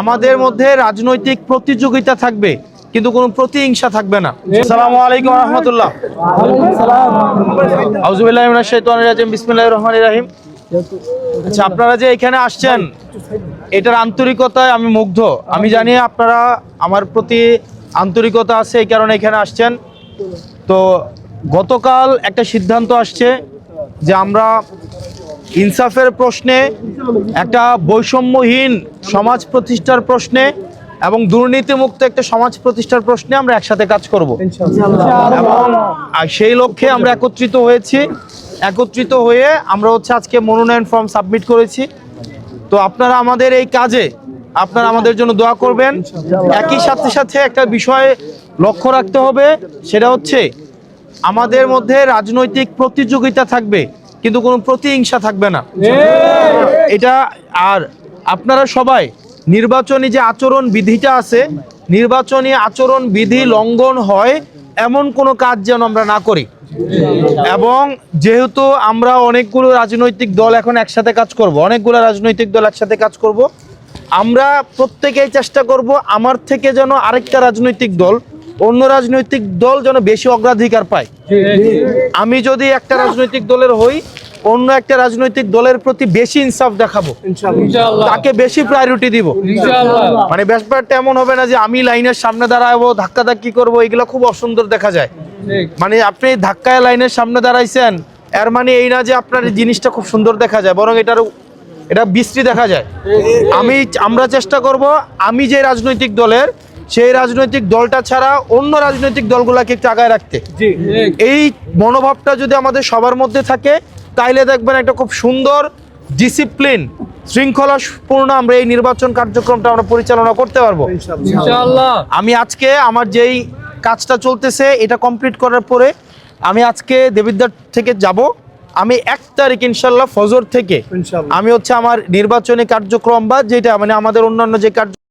আমাদের মধ্যে রাজনৈতিক প্রতিযোগিতা থাকবে, কিন্তু কোনো প্রতিহিংসা থাকবে না। আসসালামু আলাইকুম রহমতুল্লাহ। আউজুবিল্লাহ আচ্ছা আপনারা যে এখানে আসছেন, এটার আন্তরিকতায় আমি মুগ্ধ। আমি জানি আপনারা, আমার প্রতি আন্তরিকতা আছে এই কারণে এখানে আসছেন। তো গতকাল একটা সিদ্ধান্ত আসছে যে আমরা ইনসাফের প্রশ্নে একটা বৈষম্যহীন সমাজ প্রতিষ্ঠার প্রশ্নে এবং দুর্নীতিমুক্ত একটা সমাজ প্রতিষ্ঠার প্রশ্নে আমরা একসাথে কাজ করব। এবং আর সেই লক্ষ্যে আমরা একত্রিত হয়েছি। একত্রিত হয়ে আমরা হচ্ছে আজকে মনোনয়ন ফর্ম সাবমিট করেছি। তো আপনারা আমাদের এই কাজে আপনারা আমাদের জন্য দোয়া করবেন। একই সাথে সাথে একটা বিষয় লক্ষ্য রাখতে হবে সেটা হচ্ছে আমাদের মধ্যে রাজনৈতিক প্রতিযোগিতা থাকবে। কিন্তু কোনো প্রতিহিংসা থাকবে না। এটা আর আপনারা সবাই নির্বাচনী যে আচরণ বিধিটা আছে নির্বাচনী আচরণ বিধি লঙ্ঘন হয় এমন কোনো কাজ যেন আমরা না করি। এবং যেহেতু আমরা অনেকগুলো রাজনৈতিক দল এখন একসাথে কাজ করব অনেকগুলো রাজনৈতিক দল একসাথে কাজ করব আমরা প্রত্যেকেই চেষ্টা করব আমার থেকে যেন আরেকটা রাজনৈতিক দল অন্য রাজনৈতিক দল যেন বেশি অগ্রাধিকার পায়। আমি যদি একটা রাজনৈতিক দলের হই অন্য একটা রাজনৈতিক দলের প্রতি বেশি ইনসাফ দেখাবো। তাকে বেশি প্রায়োরিটি দিব। মানে ব্যাপারটা এমন হবে না যে আমি লাইনের সামনে দাঁড়াবো ধাক্কা ধাক্কি করব এগুলো খুব অসুন্দর দেখা যায়। মানে আপনি ধাক্কায় লাইনের সামনে দাঁড়াইছেন এর মানে এই না যে আপনার এই জিনিসটা খুব সুন্দর দেখা যায় বরং এটার এটা বিশ্রী দেখা যায়। আমি আমরা চেষ্টা করব আমি যে রাজনৈতিক দলের সেই রাজনৈতিক দলটা ছাড়া অন্য রাজনৈতিক দলগুলোকে একটু আগায় রাখতে। এই মনোভাবটা যদি আমাদের সবার মধ্যে থাকে তাইলে দেখবেন একটা খুব সুন্দর ডিসিপ্লিন শৃঙ্খলাপূর্ণ আমরা এই নির্বাচন কার্যক্রমটা আমরা পরিচালনা করতে পারব। আমি আজকে আমার যেই কাজটা চলতেছে এটা কমপ্লিট করার পরে আমি আজকে দেবিদ্বার থেকে যাব। আমি এক তারিখ ইনশাল্লাহ ফজর থেকে আমি হচ্ছে আমার নির্বাচনী কার্যক্রম বা যেটা মানে আমাদের অন্যান্য যে কার্য